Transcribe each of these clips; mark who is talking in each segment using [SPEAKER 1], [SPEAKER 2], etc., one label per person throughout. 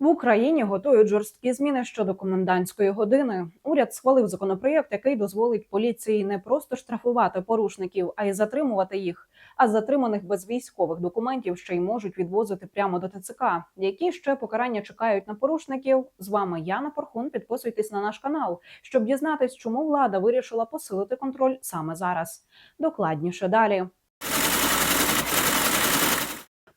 [SPEAKER 1] В Україні готують жорсткі зміни щодо комендантської години. Уряд схвалив законопроєкт, який дозволить поліції не просто штрафувати порушників, а й затримувати їх. А затриманих без військових документів ще й можуть відвозити прямо до ТЦК. Які ще покарання чекають на порушників? З вами Яна Порхун. Підписуйтесь на наш канал, щоб дізнатись, чому влада вирішила посилити контроль саме зараз. Докладніше далі.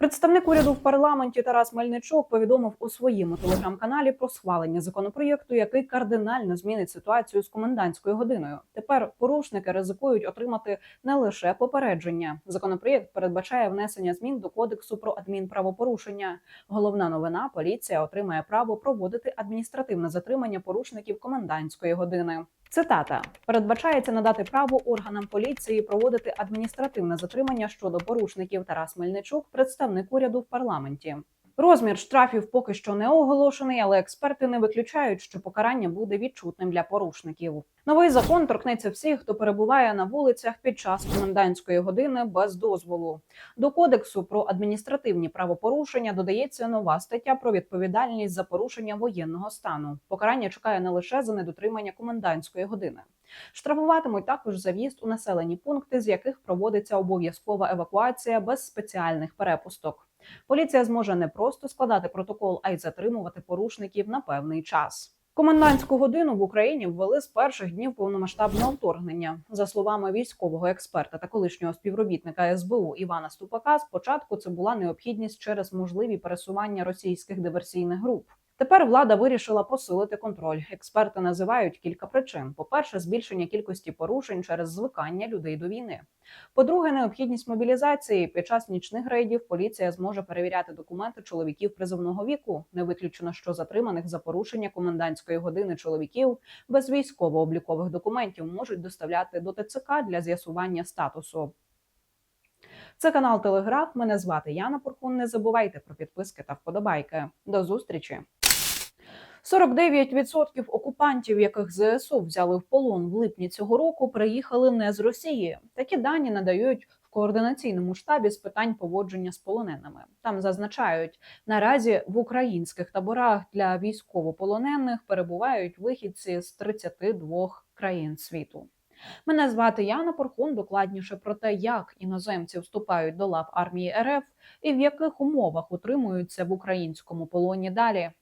[SPEAKER 1] Представник уряду в парламенті Тарас Мельничук повідомив у своєму телеграм-каналі про схвалення законопроєкту, який кардинально змінить ситуацію з комендантською годиною. Тепер порушники ризикують отримати не лише попередження. Законопроєкт передбачає внесення змін до кодексу про адмінправопорушення. Головна новина: поліція отримає право проводити адміністративне затримання порушників комендантської години. Цитата передбачається надати право органам поліції проводити адміністративне затримання щодо порушників. Тарас Мельничук, представник уряду в парламенті. Розмір штрафів поки що не оголошений, але експерти не виключають, що покарання буде відчутним для порушників. Новий закон торкнеться всіх, хто перебуває на вулицях під час комендантської години без дозволу. До кодексу про адміністративні правопорушення додається нова стаття про відповідальність за порушення воєнного стану. Покарання чекає не лише за недотримання комендантської години. Штрафуватимуть також за в'їзд у населені пункти, з яких проводиться обов'язкова евакуація без спеціальних перепусток. Поліція зможе не просто складати протокол, а й затримувати порушників на певний час. Комендантську годину в Україні ввели з перших днів повномасштабного вторгнення. За словами військового експерта та колишнього співробітника СБУ Івана Ступака, спочатку це була необхідність через можливі пересування російських диверсійних груп. Тепер влада вирішила посилити контроль. Експерти називають кілька причин: по-перше, збільшення кількості порушень через звикання людей до війни. По-друге, необхідність мобілізації під час нічних рейдів поліція зможе перевіряти документи чоловіків призовного віку. Не виключено, що затриманих за порушення комендантської години чоловіків без військово-облікових документів можуть доставляти до ТЦК для з'ясування статусу. Це канал Телеграф. Мене звати Яна Порхун. Не забувайте про підписки та вподобайки. До зустрічі. 49% окупантів, яких ЗСУ взяли в полон в липні цього року, приїхали не з Росії. Такі дані надають в координаційному штабі з питань поводження з полоненими. Там зазначають, наразі в українських таборах для військовополонених перебувають вихідці з 32 країн світу. Мене звати Яна Порхун. Докладніше про те, як іноземці вступають до лав армії РФ і в яких умовах утримуються в українському полоні далі.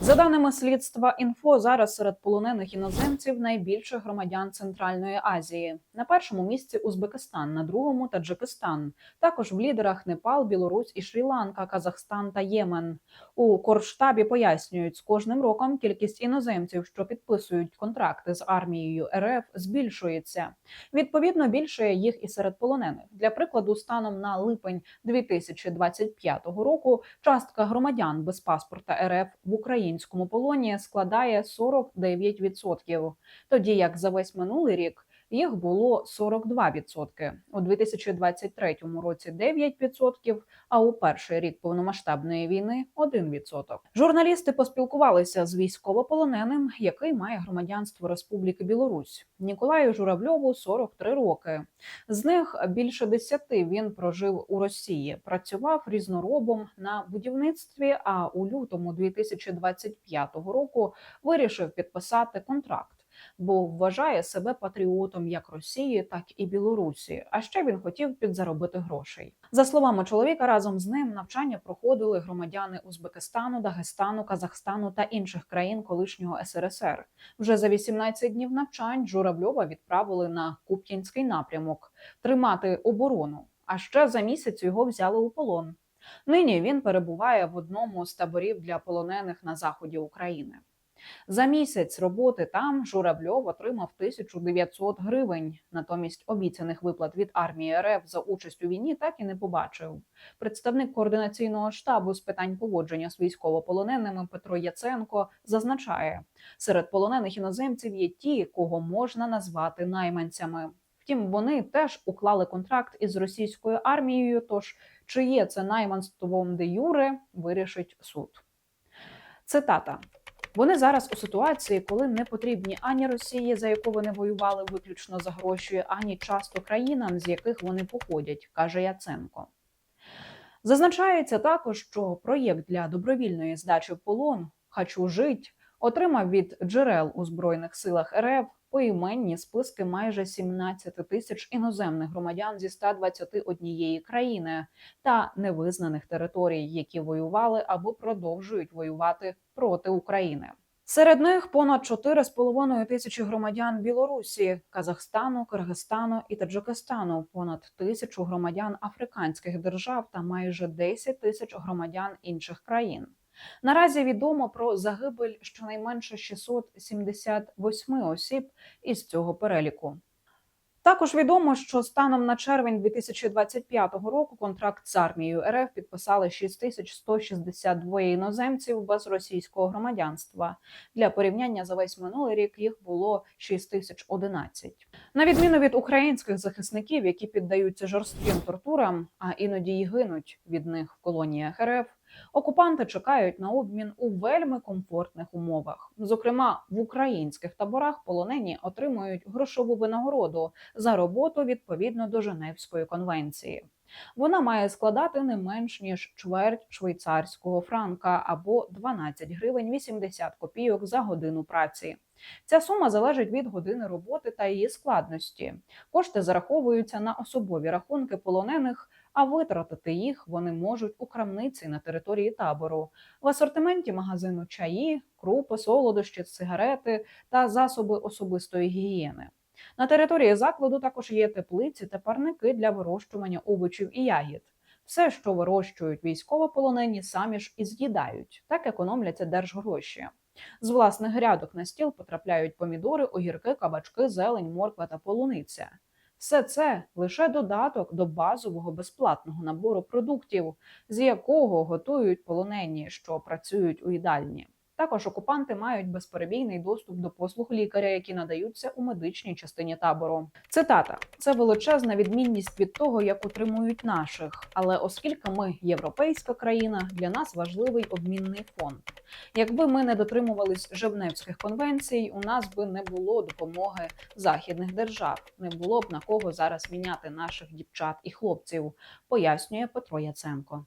[SPEAKER 1] За даними слідства інфо, зараз серед полонених іноземців найбільше громадян Центральної Азії. На першому місці Узбекистан, на другому Таджикистан. Також в лідерах Непал, Білорусь і Шрі-Ланка, Казахстан та Ємен. У Корштабі пояснюють, з кожним роком кількість іноземців, що підписують контракти з армією РФ, збільшується. Відповідно, більше їх і серед полонених. Для прикладу, станом на липень 2025 року частка громадян без паспорта РФ в українському полоні складає 49%, тоді як за весь минулий рік їх було 42%. У 2023 році 9%, а у перший рік повномасштабної війни 1%. Журналісти поспілкувалися з військовополоненим, який має громадянство Республіки Білорусь. Ніколаю Журавльову 43 роки. З них більше 10 він прожив у Росії, працював різноробом на будівництві. А у лютому 2025 року вирішив підписати контракт бо вважає себе патріотом як Росії, так і Білорусі. А ще він хотів підзаробити грошей. За словами чоловіка, разом з ним навчання проходили громадяни Узбекистану, Дагестану, Казахстану та інших країн колишнього СРСР. Вже за 18 днів навчань Журавльова відправили на Куп'янський напрямок тримати оборону. А ще за місяць його взяли у полон. Нині він перебуває в одному з таборів для полонених на заході України. За місяць роботи там Журавльов отримав 1900 гривень. Натомість обіцяних виплат від армії РФ за участь у війні так і не побачив. Представник координаційного штабу з питань поводження з військовополоненими Петро Яценко зазначає, серед полонених іноземців є ті, кого можна назвати найманцями. Втім, вони теж уклали контракт із російською армією. Тож чи є це найманством де юре, вирішить суд. Цитата. Вони зараз у ситуації, коли не потрібні ані Росії, за яку вони воювали виключно за гроші, ані часто країнам, з яких вони походять, каже Яценко. Зазначається також, що проєкт для добровільної здачі в полон «Хочу жить» отримав від джерел у збройних силах РФ поіменні списки майже 17 тисяч іноземних громадян зі 121 країни та невизнаних територій, які воювали або продовжують воювати проти України. Серед них понад 4,5 тисячі громадян Білорусі, Казахстану, Киргизстану і Таджикистану, понад тисячу громадян африканських держав та майже 10 тисяч громадян інших країн. Наразі відомо про загибель щонайменше 678 осіб із цього переліку. Також відомо, що станом на червень 2025 року контракт з армією РФ підписали 6162 іноземців без російського громадянства. Для порівняння за весь минулий рік їх було 6011. На відміну від українських захисників, які піддаються жорстким тортурам, а іноді й гинуть від них в колоніях РФ. Окупанти чекають на обмін у вельми комфортних умовах. Зокрема, в українських таборах полонені отримують грошову винагороду за роботу відповідно до Женевської конвенції. Вона має складати не менш ніж чверть швейцарського франка або 12 гривень 80 копійок за годину праці. Ця сума залежить від години роботи та її складності. Кошти зараховуються на особові рахунки полонених, а витратити їх вони можуть у крамниці на території табору. В асортименті магазину чаї, крупи, солодощі, сигарети та засоби особистої гігієни. На території закладу також є теплиці та парники для вирощування овочів і ягід. Все, що вирощують військовополонені, самі ж і з'їдають. Так економляться держгроші. З власних грядок на стіл потрапляють помідори, огірки, кабачки, зелень, морква та полуниця. Все це лише додаток до базового безплатного набору продуктів, з якого готують полонені, що працюють у їдальні. Також окупанти мають безперебійний доступ до послуг лікаря, які надаються у медичній частині табору. Цитата: це величезна відмінність від того, як утримують наших. Але оскільки ми європейська країна, для нас важливий обмінний фонд. Якби ми не дотримувались Женевських конвенцій, у нас би не було допомоги західних держав, не було б на кого зараз міняти наших дівчат і хлопців, пояснює Петро Яценко.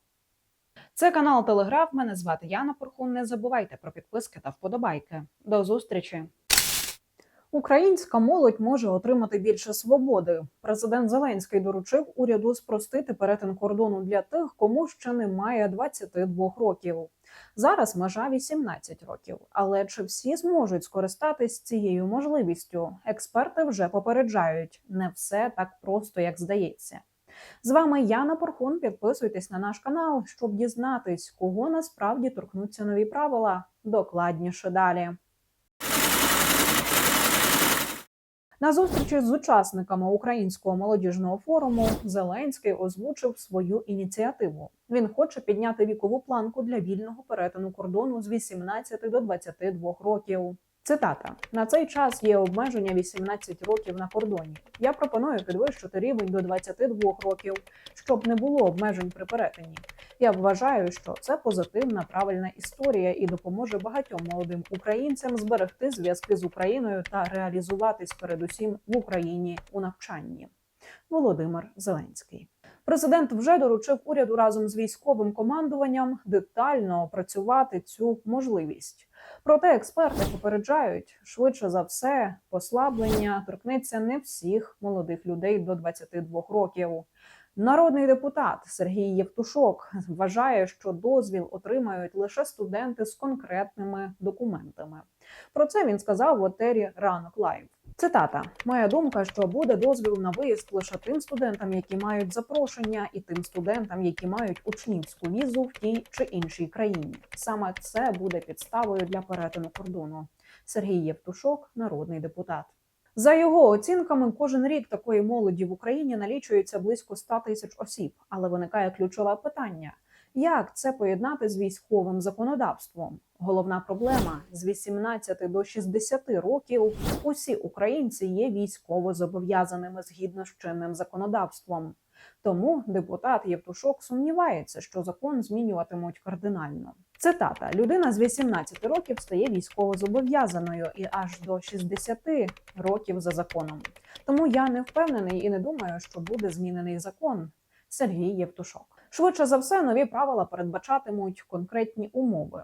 [SPEAKER 1] Це канал Телеграф. Мене звати Яна Порхун. Не забувайте про підписки та вподобайки. До зустрічі. Українська молодь може отримати більше свободи. Президент Зеленський доручив уряду спростити перетин кордону для тих, кому ще немає 22 років. Зараз межа 18 років. Але чи всі зможуть скористатись цією можливістю? Експерти вже попереджають, не все так просто, як здається. З вами Яна Порхун. Підписуйтесь на наш канал, щоб дізнатись, кого насправді торкнуться нові правила. Докладніше далі. На зустрічі з учасниками українського молодіжного форуму Зеленський озвучив свою ініціативу. Він хоче підняти вікову планку для вільного перетину кордону з 18 до 22 років. Цитата: на цей час є обмеження 18 років на кордоні. Я пропоную підвищити рівень до 22 років, щоб не було обмежень при перетині. Я вважаю, що це позитивна правильна історія і допоможе багатьом молодим українцям зберегти зв'язки з Україною та реалізуватись передусім в Україні у навчанні. Володимир Зеленський. Президент вже доручив уряду разом з військовим командуванням детально опрацювати цю можливість. Проте експерти попереджають, швидше за все, послаблення торкнеться не всіх молодих людей до 22 років. Народний депутат Сергій Євтушок вважає, що дозвіл отримають лише студенти з конкретними документами. Про це він сказав в отері ранок лайв. Цитата: Моя думка, що буде дозвіл на виїзд лише тим студентам, які мають запрошення, і тим студентам, які мають учнівську візу в тій чи іншій країні. Саме це буде підставою для перетину кордону. Сергій Євтушок, народний депутат. За його оцінками, кожен рік такої молоді в Україні налічується близько 100 тисяч осіб, але виникає ключове питання: як це поєднати з військовим законодавством? Головна проблема з 18 до 60 років усі українці є військово зобов'язаними згідно з чинним законодавством. Тому депутат Євтушок сумнівається, що закон змінюватимуть кардинально. Цитата: людина з 18 років стає військово зобов'язаною і аж до 60 років за законом. Тому я не впевнений і не думаю, що буде змінений закон. Сергій Євтушок. Швидше за все, нові правила передбачатимуть конкретні умови.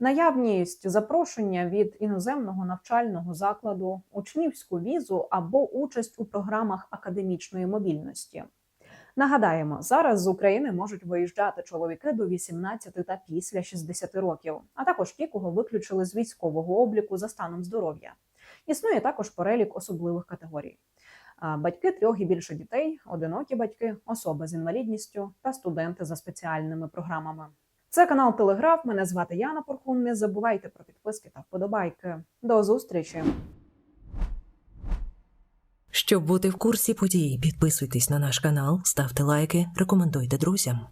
[SPEAKER 1] Наявність запрошення від іноземного навчального закладу, учнівську візу або участь у програмах академічної мобільності. Нагадаємо, зараз з України можуть виїжджати чоловіки до 18 та після 60 років, а також ті, кого виключили з військового обліку за станом здоров'я. Існує також перелік особливих категорій: батьки трьох і більше дітей, одинокі батьки, особи з інвалідністю та студенти за спеціальними програмами. Це канал Телеграф. Мене звати Яна Порхун. Не забувайте про підписки та вподобайки. До зустрічі!
[SPEAKER 2] Щоб бути в курсі подій, підписуйтесь на наш канал, ставте лайки, рекомендуйте друзям.